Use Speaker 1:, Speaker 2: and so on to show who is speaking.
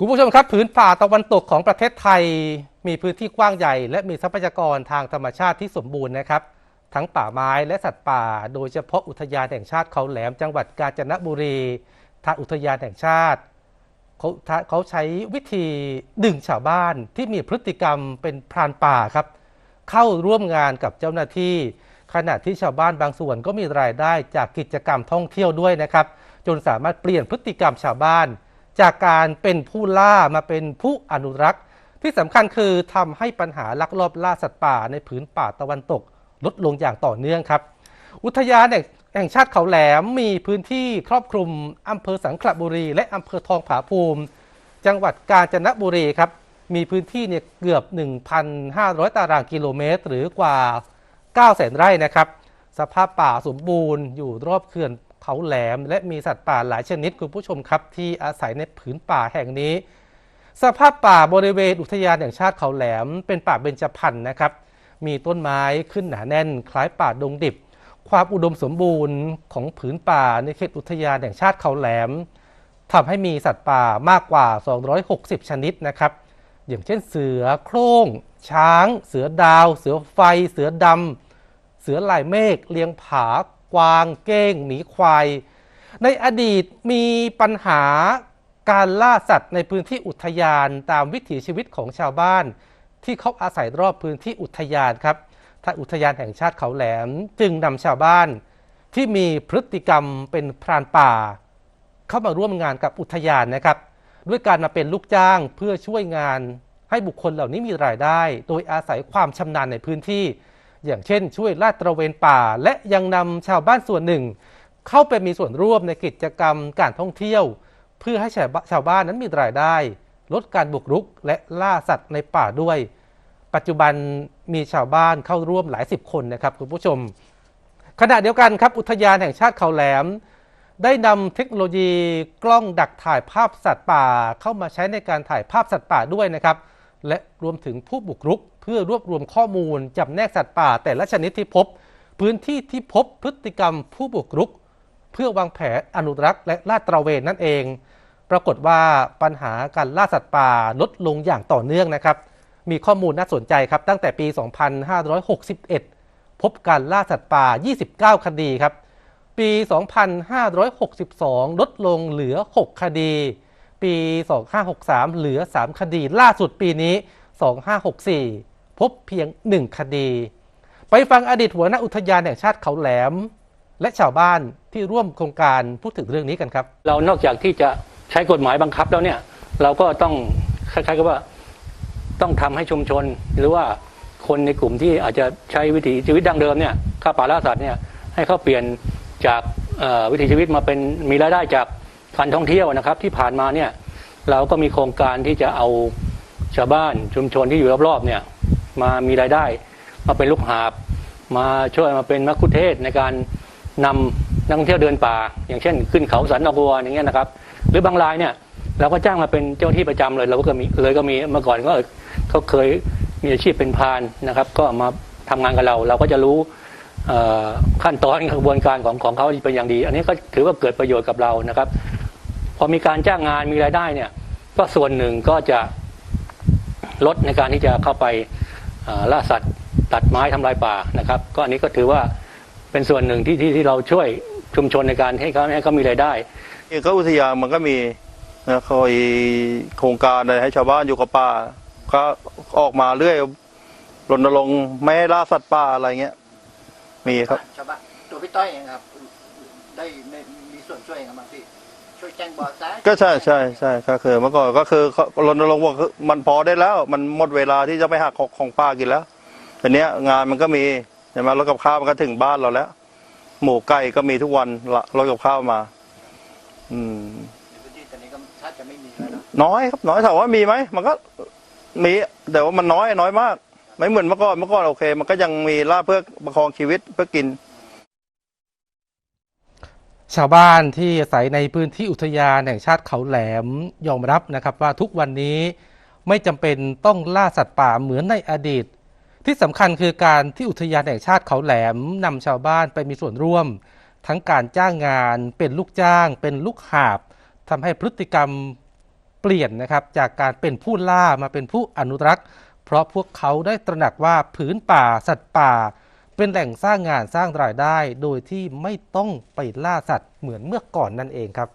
Speaker 1: คุณผู้ชมครับผืนป่าตะวันตกของประเทศไทย มีพื้นที่กว้างใหญ่ และมีทรัพยากรทางธรรมชาติที่สมบูรณ์นะครับ ทั้งป่าไม้และสัตว์ป่า โดยเฉพาะอุทยานแห่งชาติเขาแหลมจังหวัดกาญจนบุรีทางอุทยานแห่งชาติเขาเขาใช้วิธีดึงชาวบ้านที่มีพฤติกรรมเป็นพรานป่าครับ เข้าร่วมงานกับเจ้าหน้าที่ ขณะที่ชาวบ้านบางส่วนก็มีรายได้จากกิจกรรมท่องเที่ยวด้วยนะครับ จนสามารถเปลี่ยนพฤติกรรมชาวบ้าน จากการเป็นผู้ล่ามาเป็นผู้อนุรักษ์ ที่สำคัญคือทำให้ปัญหาลักลอบล่าสัตว์ป่าในผืนป่าตะวันตก ลดลงอย่างต่อเนื่องครับ อุทยานแห่งชาติเขาแหลมมีพื้นที่ครอบคลุมอำเภอสังขละบุรี และอำเภอทองผาภูมิ จังหวัดกาญจนบุรีครับมีพื้นที่เนี่ยเกือบ 1,500 ตารางกิโลเมตร หรือกว่า 900,000ไร่นะครับ สภาพป่าสมบูรณ์อยู่รอบเขื่อน เขาแหลม และมีสัตว์ป่าหลายชนิดคุณผู้ชมครับ ที่อาศัยในผืนป่าแห่งนี้ สภาพป่าบริเวณอุทยานแห่งชาติเขาแหลม เป็นป่าเบญจพรรณนะครับ มีต้นไม้ขึ้นหนาแน่น คล้ายป่าดงดิบ ความอุดมสมบูรณ์ของผืนป่าในเขตอุทยานแห่งชาติเขาแหลมทำให้มีสัตว์ป่ามากกว่า 260 ชนิดนะครับ อย่างเช่นเสือโคร่ง ช้าง เสือดาว เสือไฟ เสือดำเสือลายเมฆเลียงผา กวางเก้ง หมีควาย ในอดีตมีปัญหาการล่าสัตว์ในพื้นที่อุทยานตามวิถีชีวิตของชาวบ้าน ที่เขาอาศัยรอบพื้นที่อุทยานครับทางอุทยานแห่งชาติเขาแหลมจึงนำชาวบ้านที่มีพฤติกรรมเป็นพรานป่า เข้ามาร่วมงานกับอุทยานนะครับ ด้วยการมาเป็นลูกจ้างเพื่อช่วยงาน ให้บุคคลเหล่านี้มีรายได้ โดยอาศัยความชำนาญในพื้นที่ อย่างเช่น ช่วยลาดตระเวนป่า และยังนำชาวบ้านส่วนหนึ่ง เข้าไปมีส่วนร่วมในกิจกรรมการท่องเที่ยว เพื่อให้ชาวบ้านชาวบ้านนั้นมีรายได้ ลดการบุกรุกและล่าสัตว์ในป่าด้วย ปัจจุบันมีชาวบ้านเข้าร่วมหลายสิบคนนะครับคุณผู้ชม ขณะเดียวกันครับอุทยานแห่งชาติเขาแหลม ได้นำเทคโนโลยีกล้องดักถ่ายภาพสัตว์ป่า เข้ามาใช้ในการถ่ายภาพสัตว์ป่าด้วยนะครับ และรวมถึงผู้บุกรุก เพื่อรวบรวมข้อมูลจำแนกสัตว์ป่าแต่ละชนิดที่พบ พื้นที่ที่พบพฤติกรรมผู้บุกรุก เพื่อวางแผนอนุรักษ์และลาดตระเวนนั่นเอง ปรากฏว่าปัญหาการล่าสัตว์ป่าลดลงอย่างต่อเนื่องนะครับ มีข้อมูลน่าสนใจครับตั้งแต่ปี 2561 พบการล่าสัตว์ป่า 29 คดีครับ ปี 2562 ลดลงเหลือ 6 คดี ปี 2563 เหลือ 3 คดี ล่าสุดปีนี้ 2564 พบเพียง 1 คดี ไปฟังอดีตหัวหน้าอุทยานแห่งชาติเขาแหลม และชาวบ้านที่ร่วมโครงการพูดถึงเรื่องนี้กันครับ
Speaker 2: เรานอกจากที่จะใช้กฎหมายบังคับแล้วเนี่ยเราก็ต้องคล้ายๆกับว่าต้องทำให้ชุมชน หรือว่าคนในกลุ่มที่อาจจะใช้วิถีชีวิตดั้งเดิมเนี่ยฆ่าป่าล่าสัตว์เนี่ยให้เขาเปลี่ยนจากวิถีชีวิตมาเป็นมีรายได้จาก การท่องเที่ยวนะครับ ที่ผ่านมาเนี่ยเราก็มีโครงการที่จะเอาชาวบ้านชุมชนที่อยู่รอบๆเนี่ยมามีรายได้ มาเป็นลูกหาบ มาช่วยมาเป็นมัคคุเทศในการนำนักท่องเที่ยวเดินป่า อย่างเช่น ขึ้นเขาสันนอกบัวอย่างเงี้ยนะครับ หรือบางรายเนี่ยเราก็จ้างมาเป็นเจ้าที่ประจำเลย เราก็มีเลยก็มีเมื่อก่อนก็เขาเคยมีอาชีพเป็นพานนะครับ ก็มาทำงานกับเรา เราก็จะรู้ขั้นตอนกระบวนการของของเขาเป็นอย่างดี อันนี้ก็ถือว่าเกิดประโยชน์กับเรานะครับ พอมีการจ้างงานมีรายได้เนี่ย ก็ส่วนหนึ่งก็จะลดในการที่จะเข้าไปเอ่อล่าสัตว์ตัดไม้ทำลายป่านะครับ ก็อันนี้ก็ถือว่าเป็นส่วนหนึ่งที่ที่ที่เราช่วยชุมชนในการให้เขาให้เขามีรายได้
Speaker 3: นี่ก็อุทยานมันก็มีนะคอยโครงการอะไรให้ชาวบ้านอยู่กับป่า ก็ออกมาเรื่อยรณรงค์ไม่ให้ล่าสัตว์ป่าอะไรเงี้ย มีครับ
Speaker 4: ชาวบ้านตัวพี่ต้อยเองครับ ได้ได้มีส่วนช่วยยังไงบ้างพี่ ช่วยแจ้งเบาะแส
Speaker 3: ก็ใช่ใช่ใช่ก็คือเมื่อก่อนก็คือรณรงค์ว่ามันพอได้แล้ว มันหมดเวลาที่จะไปหักของของป่ากินแล้วแต่เนี้ยงานมันก็มีใช่ไหมรถกับข้าวมันก็ถึงบ้านเราแล้ว หมูไก่ก็มีทุกวันละรถกับข้าวมา อืม
Speaker 4: ในพื้นที่ตอนนี้ก็ถ้าจะไม่มีแล้วนะ
Speaker 3: น้อยครับน้อยถามว่ามีไหมมันก็มีแต่ว่ามันน้อยน้อยมาก ไม่เหมือนเมื่อก่อนเมื่อก่อนโอเค มันก็ยังมีล่าเพื่อประคองชีวิตเพื่อกิน
Speaker 1: ชาวบ้านที่อาศัยในพื้นที่อุทยานแห่งชาติเขาแหลมยอมรับนะครับว่าทุกวันนี้ไม่จำเป็นต้องล่าสัตว์ป่าเหมือนในอดีต ที่สำคัญคือการที่อุทยานแห่งชาติเขาแหลมนำชาวบ้านไปมีส่วนร่วม ทั้งการจ้างงานเป็นลูกจ้าง เป็นลูกหาบทำให้พฤติกรรมเปปลี่ยนนะครับจากการเป็นผู้ล่ามาเป็นผู้อนุรักษ์ เพราะพวกเขาได้ตระหนักว่าผืนป่าสัตว์ป่า เป็นแหล่งสร้างงานสร้างรายได้โดยที่ไม่ต้องไปล่าสัตว์เหมือนเมื่อก่อนนั่นเองครับ